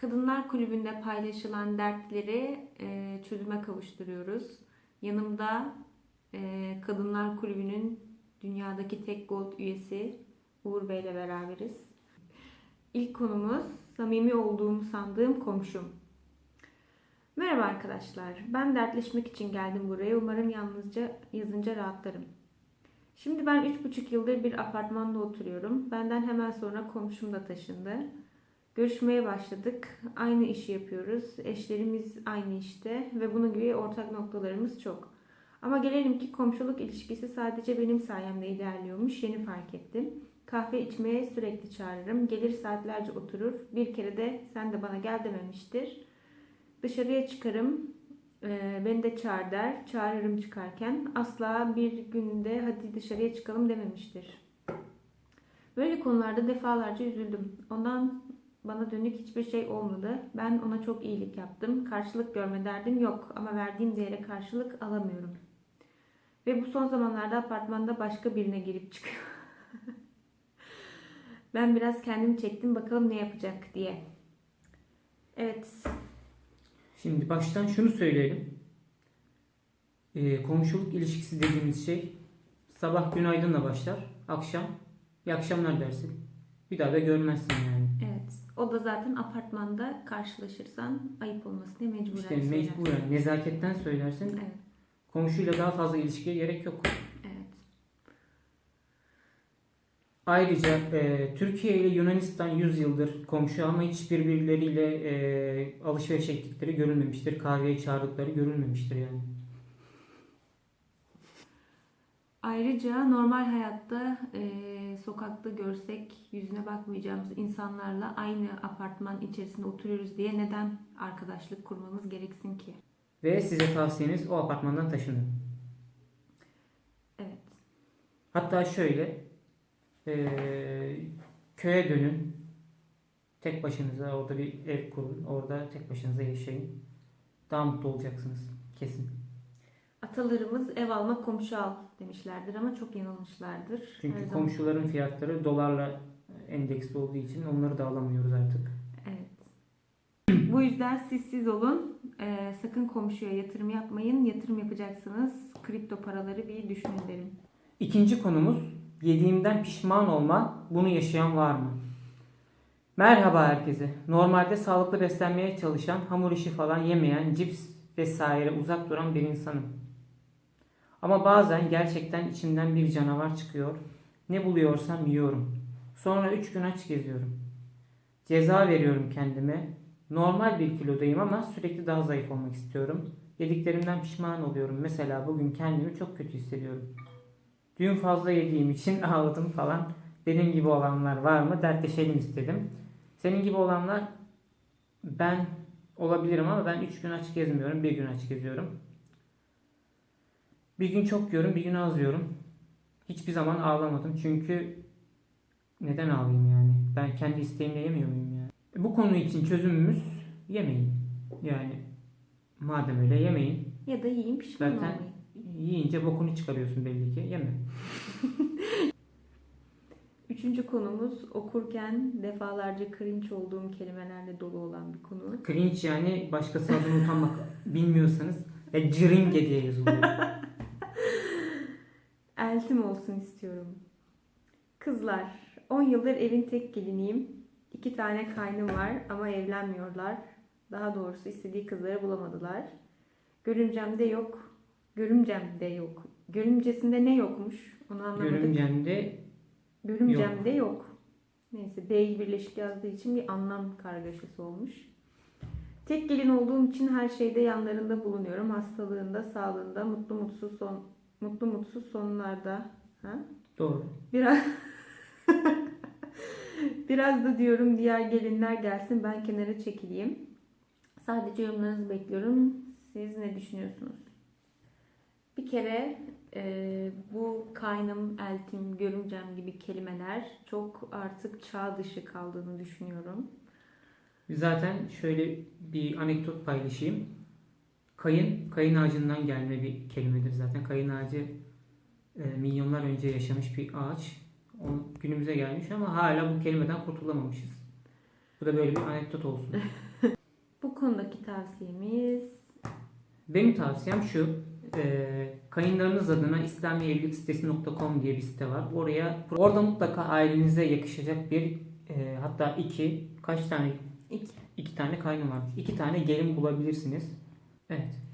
Kadınlar Kulübü'nde paylaşılan dertleri e, çözüme kavuşturuyoruz. Yanımda e, Kadınlar Kulübü'nün dünyadaki tek gold üyesi Uğur Bey ile beraberiz. İlk konumuz samimi olduğumu sandığım komşum. Merhaba arkadaşlar. Ben dertleşmek için geldim buraya. Umarım yalnızca yazınca rahatlarım. Şimdi ben 3,5 yıldır bir apartmanda oturuyorum. Benden hemen sonra komşum da taşındı. Görüşmeye başladık. Aynı işi yapıyoruz. Eşlerimiz aynı işte ve bunun gibi ortak noktalarımız çok. Ama gelelim ki komşuluk ilişkisi sadece benim sayemde ilerliyormuş. Yeni fark ettim. Kahve içmeye sürekli çağırırım. Gelir saatlerce oturur. Bir kere de sen de bana gel dememiştir. Dışarıya çıkarım. Ee, beni de çağır der. Çağırırım çıkarken. Asla bir günde hadi dışarıya çıkalım dememiştir. Böyle konularda defalarca üzüldüm. Ondan bana dönük hiçbir şey olmadı. Ben ona çok iyilik yaptım. Karşılık görme derdim yok ama verdiğim değere karşılık alamıyorum. Ve bu son zamanlarda apartmanda başka birine girip çıkıyor. ben biraz kendimi çektim bakalım ne yapacak diye. Evet. Şimdi baştan şunu söyleyelim. Ee, komşuluk ilişkisi dediğimiz şey sabah günaydınla başlar. Akşam iyi akşamlar dersin. Bir daha da görmezsin yani. O da zaten apartmanda karşılaşırsan ayıp olmasın diye mecburen İşte söyler. mecburen nezaketten söylersin. Evet. Komşuyla daha fazla ilişkiye gerek yok. Evet. Ayrıca e, Türkiye ile Yunanistan 100 yıldır komşu ama hiç birbirleriyle e, alışveriş ettikleri görülmemiştir. Kahveye çağırdıkları görülmemiştir yani. Ayrıca normal hayatta e, sokakta görsek yüzüne bakmayacağımız insanlarla aynı apartman içerisinde oturuyoruz diye neden arkadaşlık kurmamız gereksin ki? Ve size tavsiyeniz o apartmandan taşının. Evet. Hatta şöyle e, köye dönün. Tek başınıza orada bir ev kurun. Orada tek başınıza yaşayın. Daha mutlu olacaksınız. Kesin. Atalarımız ev alma komşu al demişlerdir ama çok yanılmışlardır. Her Çünkü zaman- komşuların fiyatları dolarla endeksli olduğu için onları da alamıyoruz artık. Evet. Bu yüzden siz siz olun. E, sakın komşuya yatırım yapmayın. Yatırım yapacaksınız. Kripto paraları bir düşünün derim. İkinci konumuz yediğimden pişman olma. Bunu yaşayan var mı? Merhaba herkese. Normalde sağlıklı beslenmeye çalışan, hamur işi falan yemeyen, cips vesaire uzak duran bir insanım. Ama bazen gerçekten içimden bir canavar çıkıyor. Ne buluyorsam yiyorum. Sonra 3 gün aç geziyorum. Ceza veriyorum kendime. Normal bir kilodayım ama sürekli daha zayıf olmak istiyorum. Yediklerimden pişman oluyorum. Mesela bugün kendimi çok kötü hissediyorum. Dün fazla yediğim için ağladım falan. Benim gibi olanlar var mı? Dertleşelim istedim. Senin gibi olanlar ben olabilirim ama ben 3 gün aç gezmiyorum. Bir gün aç geziyorum. Bir gün çok yiyorum, bir gün az yiyorum. Hiçbir zaman ağlamadım. Çünkü neden ağlayayım yani? Ben kendi isteğimle yemiyor muyum yani? Bu konu için çözümümüz yemeyin. Yani madem öyle yemeyin. Ya da yiyin pişman Zaten olmayın. yiyince bokunu çıkarıyorsun belli ki. Yeme. Üçüncü konumuz okurken defalarca cringe olduğum kelimelerle dolu olan bir konu. Cringe yani başkası adını utanmak bilmiyorsanız ya cringe diye yazılıyor. Eltim olsun istiyorum. Kızlar, 10 yıldır evin tek geliniyim. İki tane kaynım var ama evlenmiyorlar. Daha doğrusu istediği kızları bulamadılar. Görümcem de yok. Görümcem de yok. Görümcesinde ne yokmuş? Onu anlamadık. Görümcemde Görümcem de yok. Neyse B'yi birleşik yazdığı için bir anlam kargaşası olmuş. Tek gelin olduğum için her şeyde yanlarında bulunuyorum. Hastalığında, sağlığında, mutlu mutsuz son mutlu mutsuz sonlarda. Ha? doğru. Biraz Biraz da diyorum diğer gelinler gelsin ben kenara çekileyim. Sadece yorumlarınızı bekliyorum. Siz ne düşünüyorsunuz? Bir kere e, bu kaynım, eltim, görümcem gibi kelimeler çok artık çağ dışı kaldığını düşünüyorum. Zaten şöyle bir anekdot paylaşayım. Kayın, kayın ağacından gelme bir kelimedir zaten. Kayın ağacı e, milyonlar önce yaşamış bir ağaç. O günümüze gelmiş ama hala bu kelimeden kurtulamamışız. Bu da böyle bir anekdot olsun. Bu konudaki tavsiyemiz Benim tavsiyem şu. E, kayınlarınız adına İslamievlilik.com diye bir site var. Oraya orada mutlaka ailenize yakışacak bir e, hatta iki kaç tane iki. iki tane kaynım var. İki tane gelin bulabilirsiniz. Evet.